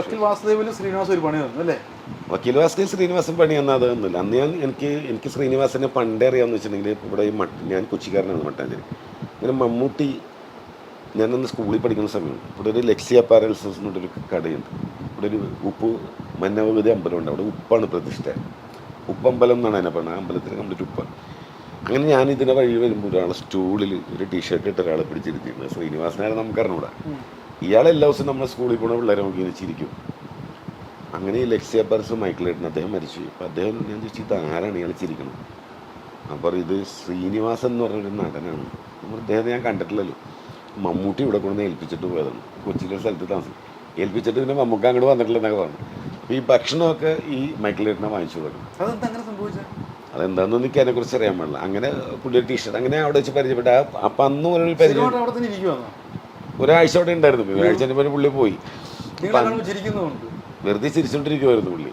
വക്കീൽ വാസുദേവ് ശ്രീനിവാസ് ഒരു പണി തന്നു അല്ലേ? വക്കീൽ വാസ്കി ശ്രീനിവാസൻ പണി എന്നാ ഒന്നുമില്ല. അന്ന് ഞാൻ എനിക്ക് എനിക്ക് ശ്രീനിവാസനെ പണ്ടേ അറിയാമെന്ന് വെച്ചിട്ടുണ്ടെങ്കിൽ ഇവിടെ ഈ മട്ട ഞാൻ കൊച്ചിക്കാരനാണ് മട്ടാഞ്ചേരി. ഇങ്ങനെ മമ്മൂട്ടി ഞാനന്ന് സ്കൂളിൽ പഠിക്കുന്ന സമയം ഇവിടെ ഒരു ലക്സി അപ്പാരൽസ് എന്നൊരു കടയുണ്ട്. ഇവിടെ ഒരു ഉപ്പ് മന്നവഗതി അമ്പലമുണ്ട്. അവിടെ ഉപ്പാണ് പ്രതിഷ്ഠ. ഉപ്പമ്പലം എന്നാണ് അതിനെ പറഞ്ഞത്. ആ അമ്പലത്തിൽ കംപ്ലീറ്റ് ഉപ്പാണ്. അങ്ങനെ ഞാൻ ഇതിനെ വഴി വരുമ്പോൾ ഒരാളെ സ്റ്റൂളിൽ ഒരു ടീഷർട്ട് ഇട്ട് ഒരാളെ പിടിച്ചിരുത്തിയിരുന്നു. ശ്രീനിവാസനായിരുന്നു നമുക്ക് അറിഞ്ഞൂടാ ഇയാൾ എല്ലാ ദിവസവും നമ്മുടെ സ്കൂളിൽ പോണ പിള്ളേരെ നോക്കി ഇങ്ങനെ ചിരിക്കും. അങ്ങനെ ഈ ലക്ഷ്യ പർസ് മൈക്കിളേട്ടൻ അദ്ദേഹം മരിച്ചു. അപ്പോൾ അദ്ദേഹം ഞാൻ ചോദിച്ചു ഇത് ആരാണ് ഇയാൾ ചിരിക്കണം അപ്പോൾ ഇത് ശ്രീനിവാസൻ എന്ന് പറഞ്ഞൊരു നടനാണ്. നമ്മൾ അദ്ദേഹത്തെ ഞാൻ കണ്ടിട്ടില്ലല്ലോ. മമ്മൂട്ടി ഇവിടെ കൊണ്ടുവന്ന് ഏൽപ്പിച്ചിട്ട് പോയതാണ്. കൊച്ചിയിലെ സ്ഥലത്ത് താമസം. ഏൽപ്പിച്ചിട്ട് പിന്നെ മമ്മൂക്ക അങ്ങോട്ട് വന്നിട്ടില്ലെന്നൊക്കെ പറഞ്ഞു. അപ്പോൾ ഈ ഭക്ഷണമൊക്കെ ഈ മൈക്കിളേട്ടനെ വാങ്ങിച്ചു കൊടുക്കും അതെന്താണെന്ന് എനിക്ക് അതിനെക്കുറിച്ച് അറിയാൻ പാടില്ല. അങ്ങനെ പുള്ളിയുടെ ടീഷർട്ട് അങ്ങനെ അവിടെ വെച്ച് പരിചയപ്പെട്ട അപ്പം അന്ന് ഒരു പരിചയം സിനിമ അവിടെ തന്നെ ഇരിക്കുവാന്നോ ഒരാഴ്ച അവിടെ ഉണ്ടായിരുന്നു ഒരാഴ്ച പിന്നെ പുള്ളി പോയി. വെറുതെ ചിരിച്ചോണ്ടിരിക്കുവായിരുന്നു പുള്ളി.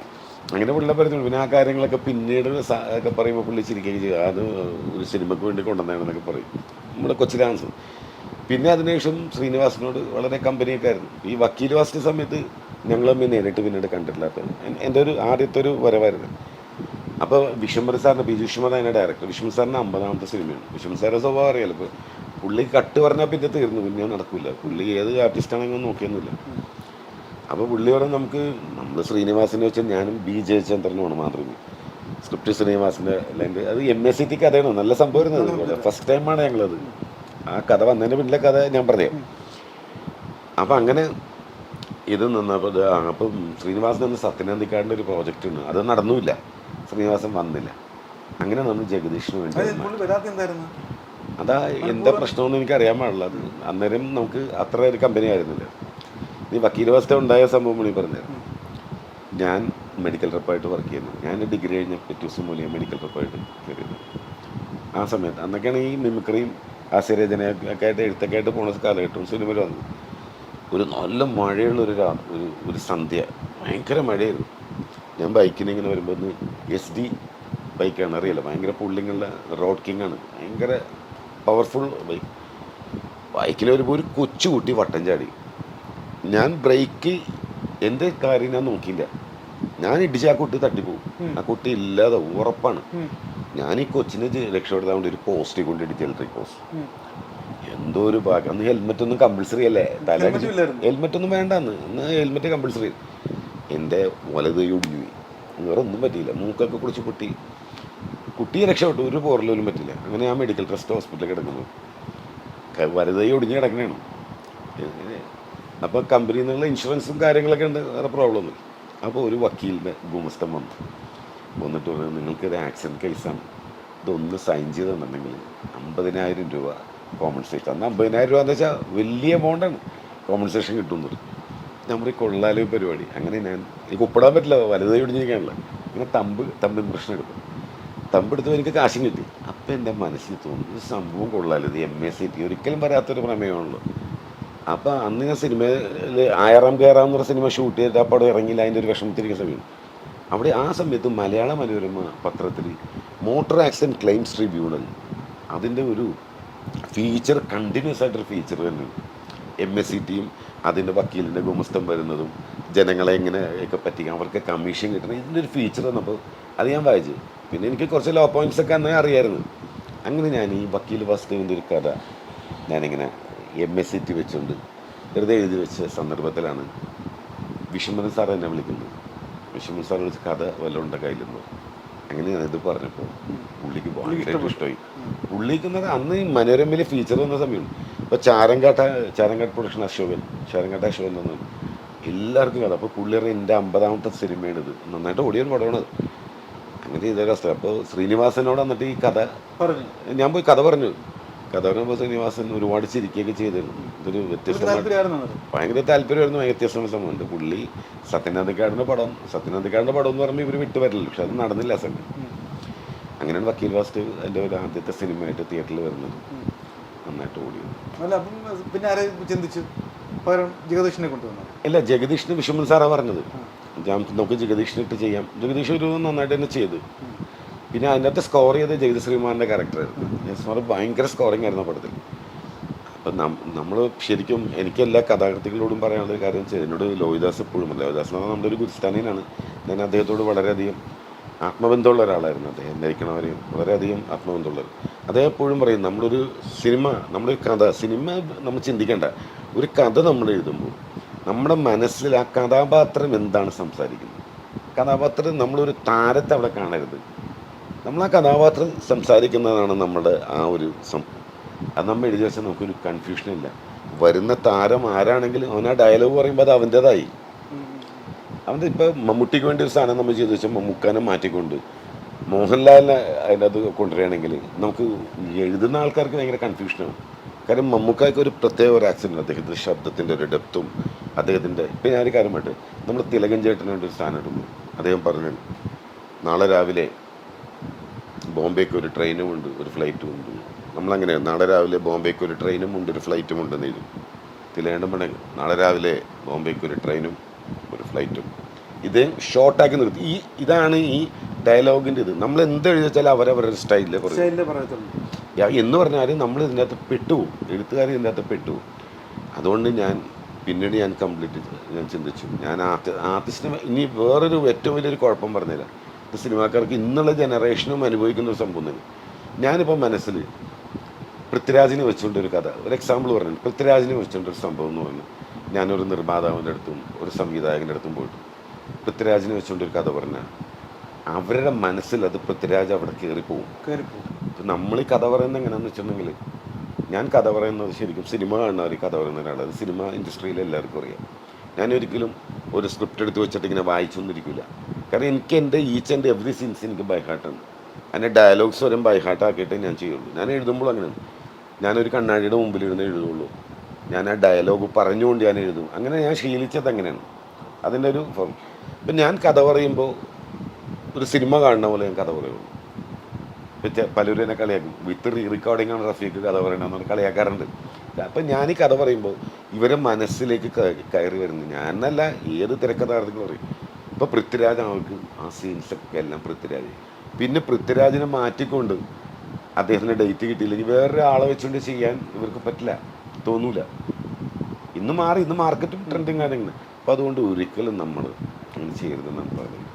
അങ്ങനെ പുള്ളി പറഞ്ഞു പിന്നെ ആ കാര്യങ്ങളൊക്കെ പിന്നീട് ഒക്കെ പറയുമ്പോൾ പുള്ളി ചിരിക്കുകയും ചെയ്യും. അത് ഒരു സിനിമയ്ക്ക് വേണ്ടി കൊണ്ടുവന്നതാണെന്നൊക്കെ പറയും. നമ്മുടെ കൊച്ചി ഡാൻസ്. പിന്നെ അതിനുശേഷം ശ്രീനിവാസിനോട് വളരെ കമ്പനിയൊക്കെ ആയിരുന്നു. ഈ വക്കീൽ വാസിന്റെ സമയത്ത് ഞങ്ങൾ തമ്മിൽ നേരിട്ട് പിന്നീട് കണ്ടിട്ടില്ലാത്ത എന്റെ ഒരു ആദ്യത്തെ ഒരു വരവായിരുന്നു. അപ്പോൾ വിശ്വംബർ സാറിന് ബിജു വിശ്വംബർ അതിന്റെ ഡയറക്ടർ വിഷ്ണു സാറിന്റെ അമ്പതാമത്തെ സിനിമയാണ്. വിഷ്ണു സാറിന്റെ സ്വഭാവം അറിയാലോ ഇപ്പോൾ പുള്ളി കട്ട് പറഞ്ഞാൽ പിന്നെ തീർന്നു. പിന്നെ നടക്കില്ല പുള്ളി ഏത് ആർട്ടിസ്റ്റാണെങ്കിലും നോക്കിയൊന്നുമില്ല. അപ്പോൾ പുള്ളി പറഞ്ഞു നമുക്ക് നമ്മൾ ശ്രീനിവാസിനെ വെച്ചാൽ ഞാനും ബി ജയചന്ദ്രനുമാണ് മാതൃഭൂമി. സ്ക്രിപ്റ്റ് ശ്രീനിവാസിന്റെ ലൈന്റെ അത് എം എസ് സി ടി കഥയാണ്. നല്ല സംഭവം ഫസ്റ്റ് ടൈമാണ് ഞങ്ങളത്. ആ കഥ വന്നതിന് പിന്നിലെ കഥ ഞാൻ പറയാം അപ്പം അങ്ങനെ ഇത് നിന്നപ്പോൾ അപ്പം ശ്രീനിവാസൻ എന്ന സത്യനന്ദിക്കാടിന്റെ ഒരു പ്രോജക്റ്റ് ഉണ്ട്. അത് നടന്നുമില്ല. ശ്രീനിവാസൻ വന്നില്ല. അങ്ങനെ നമ്മൾ ജഗദീഷിന് വേണ്ടി അത് എന്താ പ്രശ്നമെന്ന് എനിക്ക് അറിയാൻ പാടില്ല. അത് അന്നേരം നമുക്ക് അത്ര ഒരു കമ്പനി ആയിരുന്നില്ല. ഈ വക്കീൽ വ്യവസ്ഥ ഉണ്ടായ സംഭവം മണി പറഞ്ഞത്. ഞാൻ മെഡിക്കൽ റെപ്പായിട്ട് വർക്ക് ചെയ്യുന്നു. ഞാൻ ഡിഗ്രി കഴിഞ്ഞ പിറ്റേ ദിവസം മൂലം മെഡിക്കൽ റെപ്പായിട്ട് കയറിയത്. ആ സമയത്ത് അന്നൊക്കെയാണ് ഈ മിമിക്രിയും ആശയരചനയൊക്കെ ആയിട്ട് എഴുത്തൊക്കെ ആയിട്ട് പോണ കാലഘട്ടവും സിനിമയിൽ വന്നു ഒരു നല്ല മഴയുള്ള ഒരു രാ ഒരു ഒരു സന്ധ്യ. ഭയങ്കര മഴയായിരുന്നു. ഞാൻ ബൈക്കിന് ഇങ്ങനെ വരുമ്പോൾ എസ് ഡി ബൈക്കാണ് അറിയില്ല ഭയങ്കര പുള്ളിങ്ങുള്ള റോഡ് കിങ് ആണ്. ഭയങ്കര പവർഫുൾ ബൈക്ക് ബൈക്കിൽ വരുമ്പോൾ ഒരു കൊച്ചു കൂട്ടി വട്ടം ചാടി. ഞാൻ ബ്രേക്ക് എന്റെ കാര്യം ഞാൻ നോക്കിയില്ല. ഞാൻ ഇടിച്ച് ആ കുട്ടി തട്ടിപ്പോവും ആ കുട്ടി ഇല്ലാതെ ഉറപ്പാണ്. ഞാൻ ഈ കൊച്ചിനെ രക്ഷപ്പെടുത്താൻ വേണ്ടി ഒരു പോസ്റ്റിൽ കൊണ്ട് ഇടിച്ച് ഇലക്ട്രിക് പോസ്റ്റ് എന്തോ ഒരു ഭാഗ്യം. അന്ന് ഹെൽമെറ്റ് ഒന്നും കമ്പൾസറി അല്ലേ? തല ഹെൽമെറ്റ് ഒന്നും വേണ്ടെന്ന്. അന്ന് ഹെൽമെറ്റ് കമ്പൾസറി എന്റെ വലത് ഒടിഞ്ഞു വേറെ ഒന്നും പറ്റിയില്ല. മൂക്കൊക്കെ കുടിച്ച് പൊട്ടി. കുട്ടിയെ രക്ഷപ്പെട്ടു. ഒരു പോറലും പറ്റില്ല. അങ്ങനെ ഞാൻ മെഡിക്കൽ ട്രസ്റ്റ് ഹോസ്പിറ്റലിൽ കിടക്കുന്നു. ക- വലത് കൈ ഒടിഞ്ഞ് കിടക്കണേണ്. അപ്പോൾ കമ്പനിയിൽ നിന്നുള്ള ഇൻഷുറൻസും കാര്യങ്ങളൊക്കെ ഉണ്ട്. വേറെ പ്രോബ്ലം ഒന്നും അപ്പോൾ ഒരു വക്കീലിന്റെ ഗുമസ്തം വന്നു. വന്നിട്ട് പറഞ്ഞു നിങ്ങൾക്കൊരു ആക്സിഡന്റ് കേസാണ് ഇതൊന്ന് സൈൻ ചെയ്ത് തന്നെങ്കിൽ അമ്പതിനായിരം രൂപ കോമ്പൻസേഷൻ അന്ന് അമ്പതിനായിരം രൂപ എന്ന് വെച്ചാൽ വലിയ എമൗണ്ടാണ് കോമ്പൻസേഷൻ കിട്ടുന്നത്. ഞാൻ പറയും കൊള്ളാലോ പരിപാടി. അങ്ങനെ ഞാൻ എനിക്ക് ഒപ്പിടാൻ പറ്റില്ല. വലുതായി ഒടിഞ്ഞിരിക്കാനുള്ള. ഇങ്ങനെ തമ്പ് തമ്പ് പ്രശ്നം എടുക്കും തമ്പെടുത്ത് എനിക്ക് കാശും കിട്ടി. അപ്പം എന്റെ മനസ്സിൽ തോന്നുന്നു ഇത് സംഭവം കൊള്ളാലോ ഇത് എം സി ടി ഒരിക്കലും വരാത്തൊരു പ്രമേയമാണല്ലോ. അപ്പോൾ അന്ന് ഞാൻ സിനിമയിൽ ആയറാം കയറാം എന്ന് പറഞ്ഞ സിനിമ ഷൂട്ട് ചെയ്തിട്ട് ആ പടം ഇറങ്ങിയില്ല അതിന്റെ ഒരു വിഷമത്തിരിക്കുന്ന സമയം. അവിടെ ആ സമയത്ത് മലയാള മനോരമ പത്രത്തിൽ മോട്ടോർ ആക്സിഡന്റ് ക്ലെയിംസ് ട്രിബ്യൂണൽ അതിന്റെ ഒരു ഫീച്ചർ കണ്ടിന്യൂസ് ആയിട്ടൊരു ഫീച്ചർ തന്നെയാണ്. എം എസ് സി ടിയും അതിന്റെ വക്കീലിന്റെ ഗുമസ്തം വരുന്നതും ജനങ്ങളെ എങ്ങനെ ഒക്കെ പറ്റിക്കാൻ അവർക്ക് കമ്മീഷൻ കിട്ടണം ഇതിന്റെ ഒരു ഫീച്ചർ വന്നപ്പോൾ അത് ഞാൻ വായിച്ചു. പിന്നെ എനിക്ക് കുറച്ച് ലോ പോയിന്റ്സ് ഒക്കെ അന്നേ അറിയായിരുന്നു. അങ്ങനെ ഞാൻ ഈ വക്കീൽ വാസുദേവിന്റെ ഒരു കഥ ഞാനിങ്ങനെ എം എസ് സി ടി വെച്ചുകൊണ്ട് വെറുതെ എഴുതി വെച്ച സന്ദർഭത്തിലാണ് വിഷമൻ സാർ എന്നെ വിളിക്കുന്നത്. വിഷമൻ സാർ വിളിച്ച കഥ വല്ലതും ഉണ്ട കയ്യിലെന്ന് അങ്ങനെ ഞാനിത് പറഞ്ഞപ്പോൾ പുള്ളിക്ക് ഭയങ്കര ഇഷ്ടമായി. പുള്ളിക്ക് എന്ന് അന്ന് ഈ മനോരമയിലെ ഫീച്ചർ വന്ന സമയമാണ്. ഇപ്പോൾ ചാരങ്കാട്ട ചാരങ്കാട്ട് പ്രൊഡക്ഷൻ അശോകൻ ചാരങ്കാട്ട അശോകൻ തന്നു എല്ലാവർക്കും കഥ. അപ്പോൾ പുള്ളിയുടെ എന്റെ അമ്പതാമത്തെ സിനിമയാണിത് നന്നായിട്ട് ഓടിയൊരു പടമാണ് അത്. അങ്ങനെ ചെയ്തൊരു അവസ്ഥ അപ്പോൾ ശ്രീനിവാസനോട് വന്നിട്ട് ഈ കഥ പറഞ്ഞു. ഞാൻ പോയി കഥ പറഞ്ഞു. കഥ പറഞ്ഞപ്പോൾ ശ്രീനിവാസൻ ഒരുപാട് ചിരിക്കുകയൊക്കെ ചെയ്തിരുന്നു. ഇതൊരു അത്. ഭയങ്കര താല്പര്യമായിരുന്നു. ഭയങ്കര വ്യത്യസ്തമായ സംഭവമുണ്ട്. പുള്ളി സത്യനാഥിക്കാടിന്റെ പടം സത്യനാഥിക്കാടിന്റെ പടം എന്ന് പറയുമ്പോൾ ഇവർ വിട്ടു വരില്ല. പക്ഷെ അത് നടന്നില്ല സമയം. അങ്ങനെയാണ് വക്കീൽ വാസ്റ്റ് എന്റെ ഒരു ആദ്യത്തെ സിനിമയായിട്ട് തിയേറ്ററിൽ വരുന്നത്. നന്നായിട്ട് ഓടി അല്ല അപ്പം പിന്നെ ആരെ ചിന്തിച്ചു? പകരം ജഗദീഷിനെ കൊണ്ടുവന്നു? ഇല്ല ജഗദീഷിന് വിഷമൻ സാറാണ് പറഞ്ഞത്. നമുക്ക് ജഗദീഷിനിട്ട് ചെയ്യാം. ജഗദീഷ് ഒരു നന്നായിട്ട് തന്നെ ചെയ്ത്. പിന്നെ അതിന്റെ അകത്ത് സ്കോർ ചെയ്ത് ജഗതി ശ്രീമാന്റെ ക്യാരക്ടറായിരുന്നു ജഗദീഷ് ഭയങ്കര സ്കോറിംഗ് ആയിരുന്നു പടത്തിൽ. അപ്പം നമ്മൾ ശരിക്കും എനിക്ക് എല്ലാ കഥാകൃത്തികളോടും പറയാനുള്ള ഒരു കാര്യം വെച്ചാൽ എന്നോട് ലോഹിദാസ് എപ്പോഴും ലോഹിദാസ് എന്ന് പറഞ്ഞാൽ നമ്മുടെ ഒരു ഗുരുസ്ഥാനീനാണ് ഞാൻ അദ്ദേഹത്തോട് വളരെയധികം ആത്മബന്ധമുള്ള ഒരാളായിരുന്നു. അദ്ദേഹം ധരിക്കണവരെയും വളരെയധികം ആത്മബന്ധമുള്ളവർ അദ്ദേഹം എപ്പോഴും പറയും നമ്മളൊരു സിനിമ നമ്മളൊരു കഥ സിനിമ നമ്മൾ ചിന്തിക്കേണ്ട. ഒരു കഥ നമ്മൾ എഴുതുമ്പോൾ നമ്മുടെ മനസ്സിൽ ആ കഥാപാത്രം എന്താണ് സംസാരിക്കുന്നത്? കഥാപാത്രം നമ്മളൊരു താരത്തെ അവിടെ കാണരുത്. നമ്മൾ ആ കഥാപാത്രം സംസാരിക്കുന്നതാണ് നമ്മുടെ ആ ഒരു സം അത് നമ്മൾ എഴുതി വെച്ചാൽ നമുക്കൊരു കൺഫ്യൂഷൻ ഇല്ല. വരുന്ന താരം ആരാണെങ്കിലും അവൻ ആ ഡയലോഗ് പറയുമ്പോൾ അത് അവന്റെതായി അവന്റെ ഇപ്പോൾ മമ്മൂട്ടിക്ക് വേണ്ടി ഒരു സാധനം നമ്മൾ ചെയ്തു വെച്ചാൽ മമ്മൂക്കാനെ മാറ്റിക്കൊണ്ട് മോഹൻലാലിനെ അതിനകത്ത് കൊണ്ടുവരികയാണെങ്കിൽ നമുക്ക് എഴുതുന്ന ആൾക്കാർക്ക് ഭയങ്കര കൺഫ്യൂഷനാണ് കാരണം മമ്മൂക്കായ്ക്ക് ഒരു പ്രത്യേക ഒരു ആക്സിഡന്റ് അദ്ദേഹത്തിന്റെ ശബ്ദത്തിന്റെ ഒരു ഡെപ്തും അദ്ദേഹത്തിന്റെ ഇപ്പം ഞാനൊരു കാര്യം പറ്റേ നമ്മൾ തിലകൻ ചേട്ടന് വേണ്ടി ഒരു സ്ഥാനം ഇടുന്നു. അദ്ദേഹം പറഞ്ഞു നാളെ രാവിലെ ബോംബെക്ക് ഒരു ട്രെയിനും ഉണ്ട് ഒരു ഫ്ലൈറ്റും ഉണ്ട്. നമ്മളങ്ങനെ നാളെ രാവിലെ ബോംബെക്ക് ഒരു ട്രെയിനും ഉണ്ട് ഒരു ഫ്ലൈറ്റും ഉണ്ടെന്ന് എഴുതും. തിലകേണ്ട പണങ്ങ് നാളെ രാവിലെ ബോംബെക്ക് ഒരു ട്രെയിനും ഒരു ഫ്ലൈറ്റും ഇത് ഷോർട്ടാക്കി നിർത്തി. ഈ ഇതാണ് ഈ ഡയലോഗിന്റെ ഇത്. നമ്മൾ എന്ത് എഴുതി വെച്ചാൽ അവരവരുടെ സ്റ്റൈലിൽ പറയും എന്ന് പറഞ്ഞാൽ നമ്മൾ ഇതിന്റെ അകത്ത് പെട്ടുപോകും എഴുത്തുകാർ ഇതിന്റെ അകത്ത് പെട്ടുപോകും അതുകൊണ്ട് ഞാൻ പിന്നീട് ഞാൻ കംപ്ലീറ്റ് ഞാൻ ചിന്തിച്ചു. ഞാൻ ആർട്ടി ആർട്ടിസ്റ്റിന് ഇനി വേറൊരു ഏറ്റവും വലിയൊരു കുഴപ്പം പറഞ്ഞുതരാം. സിനിമാക്കാർക്ക് ഇന്നുള്ള ജനറേഷനും അനുഭവിക്കുന്ന ഒരു സംഭവം തന്നെ. ഞാനിപ്പോൾ മനസ്സിൽ പൃഥ്വിരാജിനെ വെച്ചുകൊണ്ട് ഒരു കഥ ഒരു എക്സാമ്പിൾ പറഞ്ഞു. പൃഥ്വിരാജിനെ വെച്ചുകൊണ്ട് ഒരു സംഭവം എന്ന് പറഞ്ഞു. ഞാനൊരു നിർമ്മാതാവിന്റെ അടുത്തും ഒരു സംവിധായകന്റെ അടുത്തും പോയിട്ട് പൃഥ്വിരാജിനെ വെച്ചുകൊണ്ട് ഒരു കഥ പറഞ്ഞാൽ അവരുടെ മനസ്സിൽ അത് പൃഥ്വിരാജ് അവിടെ കയറിപ്പോവും കയറിപ്പോകും ഇപ്പം നമ്മൾ ഈ കഥ പറയുന്നത് എങ്ങനെയാണെന്ന് വെച്ചിട്ടുണ്ടെങ്കിൽ ഞാൻ കഥ പറയുന്നത് ശരിക്കും സിനിമ കാണുന്നവർ കഥ പറയുന്ന ഒരാളാണ് സിനിമ ഇൻഡസ്ട്രിയിൽ എല്ലാവർക്കും അറിയാം. ഞാൻ ഒരിക്കലും ഒരു സ്ക്രിപ്റ്റ് എടുത്ത് വെച്ചിട്ട് ഇങ്ങനെ വായിച്ചൊന്നിരിക്കില്ല കാരണം എനിക്ക് എന്റെ ഈച്ച് ആൻഡ് എവറി സീൻസ് എനിക്ക് ബൈ അതിന്റെ ഡയലോഗ്സ് വരും ബൈ ഹാർട്ട് ഞാൻ ചെയ്യുള്ളൂ. ഞാൻ എഴുതുമ്പോൾ അങ്ങനെയാണ് ഞാനൊരു കണ്ണാടിയുടെ മുമ്പിൽ ഇരുന്ന് എഴുതുള്ളൂ. ഞാൻ ആ ഡയലോഗ് പറഞ്ഞുകൊണ്ട് ഞാൻ എഴുതും. അങ്ങനെ ഞാൻ ശീലിച്ചത് അങ്ങനെയാണ്. അതിന്റെ ഒരു ഫോം ഇപ്പം ഞാൻ കഥ പറയുമ്പോൾ ഒരു സിനിമ കാണുന്ന പോലെ ഞാൻ കഥ പറയുള്ളൂ. ഇപ്പം പലരും എന്നെ കളിയാക്കും വിത്ത് റീ റെക്കോർഡിംഗ് ആണ് റഫീഖ് കഥ പറയണമെന്ന് കളിയാക്കാറുണ്ട്. അപ്പം ഞാൻ ഈ കഥ പറയുമ്പോൾ ഇവരെ മനസ്സിലേക്ക് കയറി വരുന്നു. ഞാനല്ല ഏത് തിരക്കഥാർത്ഥികൾ പറയും. ഇപ്പോൾ പൃഥ്വിരാജ് അവർക്ക് ആ സീൻസൊക്കെ എല്ലാം പൃഥ്വിരാജ്. പിന്നെ പൃഥ്വിരാജിനെ മാറ്റിക്കൊണ്ട് അദ്ദേഹത്തിന് ഡേറ്റ് കിട്ടിയില്ലെങ്കിൽ വേറൊരു ആളെ വെച്ചുകൊണ്ട് ചെയ്യാൻ ഇവർക്ക് പറ്റില്ല തോന്നൂല. ഇന്ന് മാറി ഇന്ന് മാർക്കറ്റും ട്രെൻഡിങ് കാര്യങ്ങൾ അപ്പോൾ അതുകൊണ്ട് ഒരിക്കലും നമ്മൾ അങ്ങനെ ചെയ്യരുതെന്നാണ് പറയുന്നത്.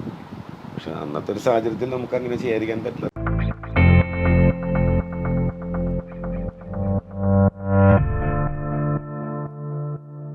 പക്ഷെ അന്നത്തെ ഒരു സാഹചര്യത്തിൽ നമുക്ക് അങ്ങനെ ചെയ്യാതിരിക്കാൻ പറ്റില്ല.